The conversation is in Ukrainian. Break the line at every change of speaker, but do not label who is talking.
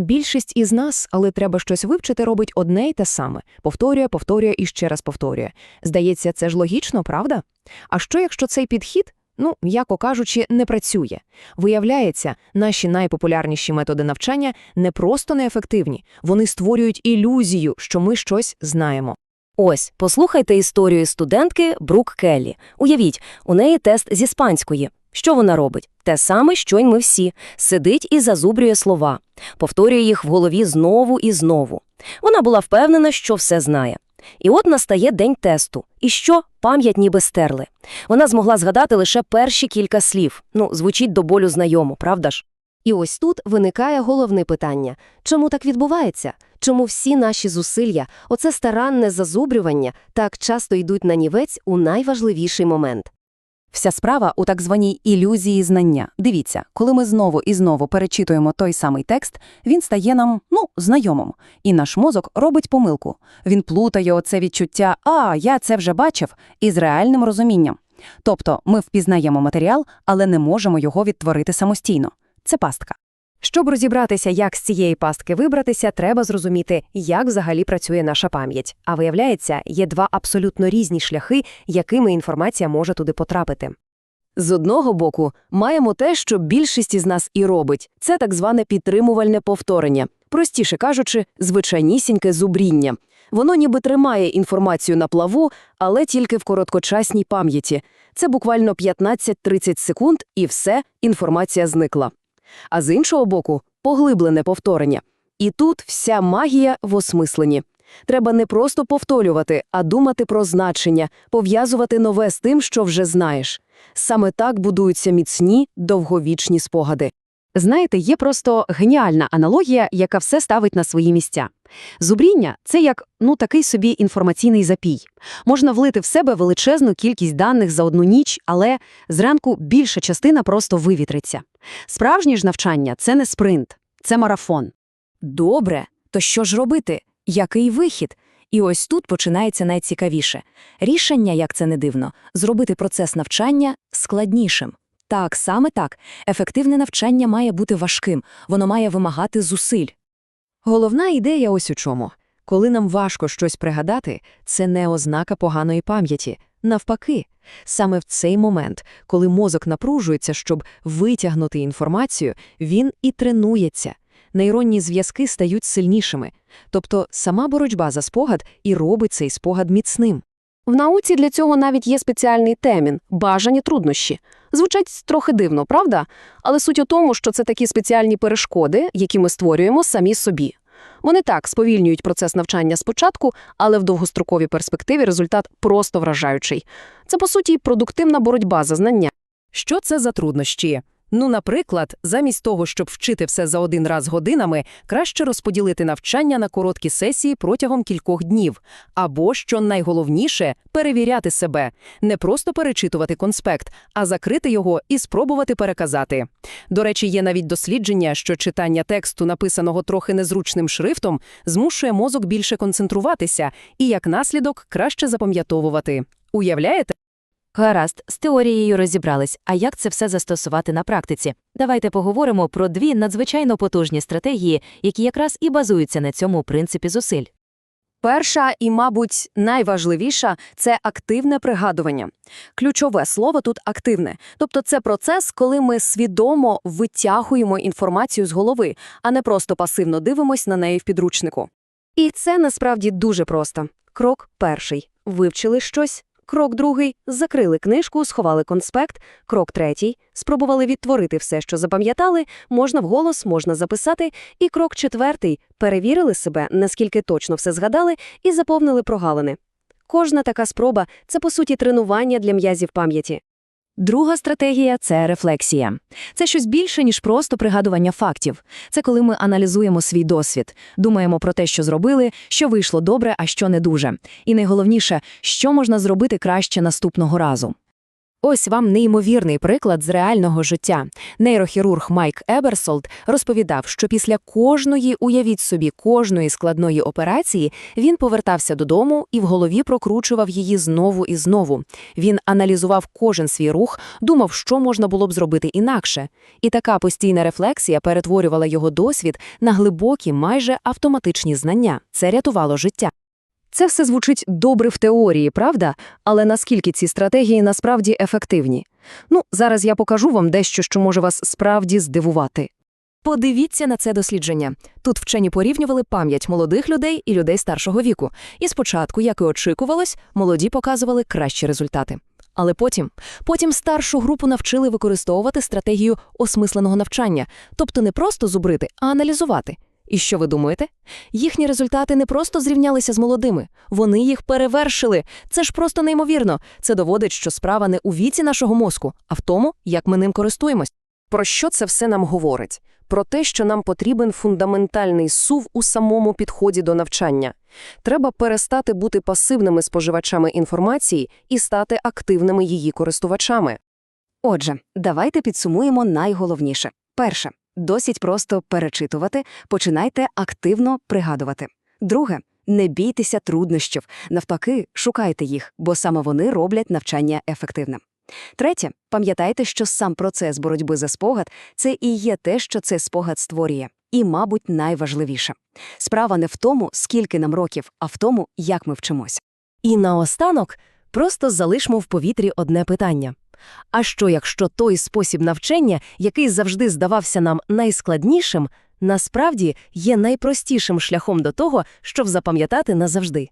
Більшість із нас, але треба щось вивчити, робить одне й те саме. Повторює, повторює і ще раз повторює. Здається, це ж логічно, правда? А що, якщо цей підхід, ну, м'яко кажучи, не працює? Виявляється, наші найпопулярніші методи навчання не просто неефективні, вони створюють ілюзію, що ми щось знаємо.
Ось, послухайте історію студентки Брук Келлі. Уявіть, у неї тест з іспанської. Що вона робить? Те саме, що й ми всі. Сидить і зазубрює слова. Повторює їх в голові знову і знову. Вона була впевнена, що все знає. І от настає день тесту. І що? Пам'ять ніби стерли. Вона змогла згадати лише перші кілька слів. Ну, звучить до болю знайомо, правда ж?
І ось тут виникає головне питання. Чому так відбувається? Чому всі наші зусилля, оце старанне зазубрювання, так часто йдуть на нівець у найважливіший момент?
Вся справа у так званій ілюзії знання. Дивіться, коли ми знову і знову перечитуємо той самий текст, він стає нам, ну, знайомим. І наш мозок робить помилку. Він плутає оце відчуття «а, я це вже бачив» із реальним розумінням. Тобто ми впізнаємо матеріал, але не можемо його відтворити самостійно. Це пастка.
Щоб розібратися, як з цієї пастки вибратися, треба зрозуміти, як взагалі працює наша пам'ять. А виявляється, є два абсолютно різні шляхи, якими інформація може туди потрапити. З одного боку, маємо те, що більшість із нас і робить. Це так зване підтримувальне повторення. Простіше кажучи, звичайнісіньке зубріння. Воно ніби тримає інформацію на плаву, але тільки в короткочасній пам'яті. Це буквально 15-30 секунд, і все, інформація зникла. А з іншого боку, поглиблене повторення. І тут вся магія в осмисленні. Треба не просто повторювати, а думати про значення, пов'язувати нове з тим, що вже знаєш. Саме так будуються міцні, довговічні спогади. Знаєте, є просто геніальна аналогія, яка все ставить на свої місця. Зубріння – це як, ну, такий собі інформаційний запій. Можна влити в себе величезну кількість даних за одну ніч, але зранку більша частина просто вивітриться. Справжнє ж навчання – це не спринт, це марафон.
Добре, то що ж робити? Який вихід? І ось тут починається найцікавіше. Рішення, як це не дивно, зробити процес навчання складнішим. Так, саме так. Ефективне навчання має бути важким, воно має вимагати зусиль. Головна ідея ось у чому. Коли нам важко щось пригадати, це не ознака поганої пам'яті. Навпаки, саме в цей момент, коли мозок напружується, щоб витягнути інформацію, він і тренується. Нейронні зв'язки стають сильнішими. Тобто сама боротьба за спогад і робить цей спогад міцним.
В науці для цього навіть є спеціальний термін – бажані труднощі. Звучать трохи дивно, правда? Але суть у тому, що це такі спеціальні перешкоди, які ми створюємо самі собі. Вони так сповільнюють процес навчання спочатку, але в довгостроковій перспективі результат просто вражаючий. Це, по суті, продуктивна боротьба за знання.
Що це за труднощі? Ну, наприклад, замість того, щоб вчити все за один раз годинами, краще розподілити навчання на короткі сесії протягом кількох днів. Або, що найголовніше, перевіряти себе. Не просто перечитувати конспект, а закрити його і спробувати переказати. До речі, є навіть дослідження, що читання тексту, написаного трохи незручним шрифтом, змушує мозок більше концентруватися і, як наслідок, краще запам'ятовувати. Уявляєте?
Гаразд, з теорією розібрались, а як це все застосувати на практиці? Давайте поговоримо про дві надзвичайно потужні стратегії, які якраз і базуються на цьому принципі зусиль.
Перша і, мабуть, найважливіша – це активне пригадування. Ключове слово тут активне. Тобто це процес, коли ми свідомо витягуємо інформацію з голови, а не просто пасивно дивимось на неї в підручнику. І це насправді дуже просто. Крок перший – вивчили щось. Крок другий – закрили книжку, сховали конспект. Крок третій – спробували відтворити все, що запам'ятали, можна вголос, можна записати. І крок четвертий – перевірили себе, наскільки точно все згадали, і заповнили прогалини. Кожна така спроба – це, по суті, тренування для м'язів пам'яті.
Друга стратегія це рефлексія. Це щось більше, ніж просто пригадування фактів. Це коли ми аналізуємо свій досвід, думаємо про те, що зробили, що вийшло добре, а що не дуже. І найголовніше, що можна зробити краще наступного разу.
Ось вам неймовірний приклад з реального життя. Нейрохірург Майк Еберсолд розповідав, що після кожної, уявіть собі, кожної складної операції він повертався додому і в голові прокручував її знову і знову. Він аналізував кожен свій рух, думав, що можна було б зробити інакше. І така постійна рефлексія перетворювала його досвід на глибокі, майже автоматичні знання. Це рятувало життя.
Це все звучить добре в теорії, правда? Але наскільки ці стратегії насправді ефективні? Ну, зараз я покажу вам дещо, що може вас справді здивувати.
Подивіться на це дослідження. Тут вчені порівнювали пам'ять молодих людей і людей старшого віку. І спочатку, як і очікувалось, молоді показували кращі результати. Але потім, потім старшу групу навчили використовувати стратегію осмисленого навчання, тобто не просто зубрити, а аналізувати. І що ви думаєте? Їхні результати не просто зрівнялися з молодими, вони їх перевершили. Це ж просто неймовірно. Це доводить, що справа не у віці нашого мозку, а в тому, як ми ним користуємось.
Про що це все нам говорить? Про те, що нам потрібен фундаментальний сув у самому підході до навчання. Треба перестати бути пасивними споживачами інформації і стати активними її користувачами.
Отже, давайте підсумуємо найголовніше. Перше, досить просто перечитувати, починайте активно пригадувати. Друге, не бійтеся труднощів, навпаки, шукайте їх, бо саме вони роблять навчання ефективним. Третє, пам'ятайте, що сам процес боротьби за спогад – це і є те, що цей спогад створює. І, мабуть, найважливіше. Справа не в тому, скільки нам років, а в тому, як ми вчимось.
І наостанок просто залишмо в повітрі одне питання. А що, якщо той спосіб навчання, який завжди здавався нам найскладнішим, насправді є найпростішим шляхом до того, щоб запам'ятати назавжди?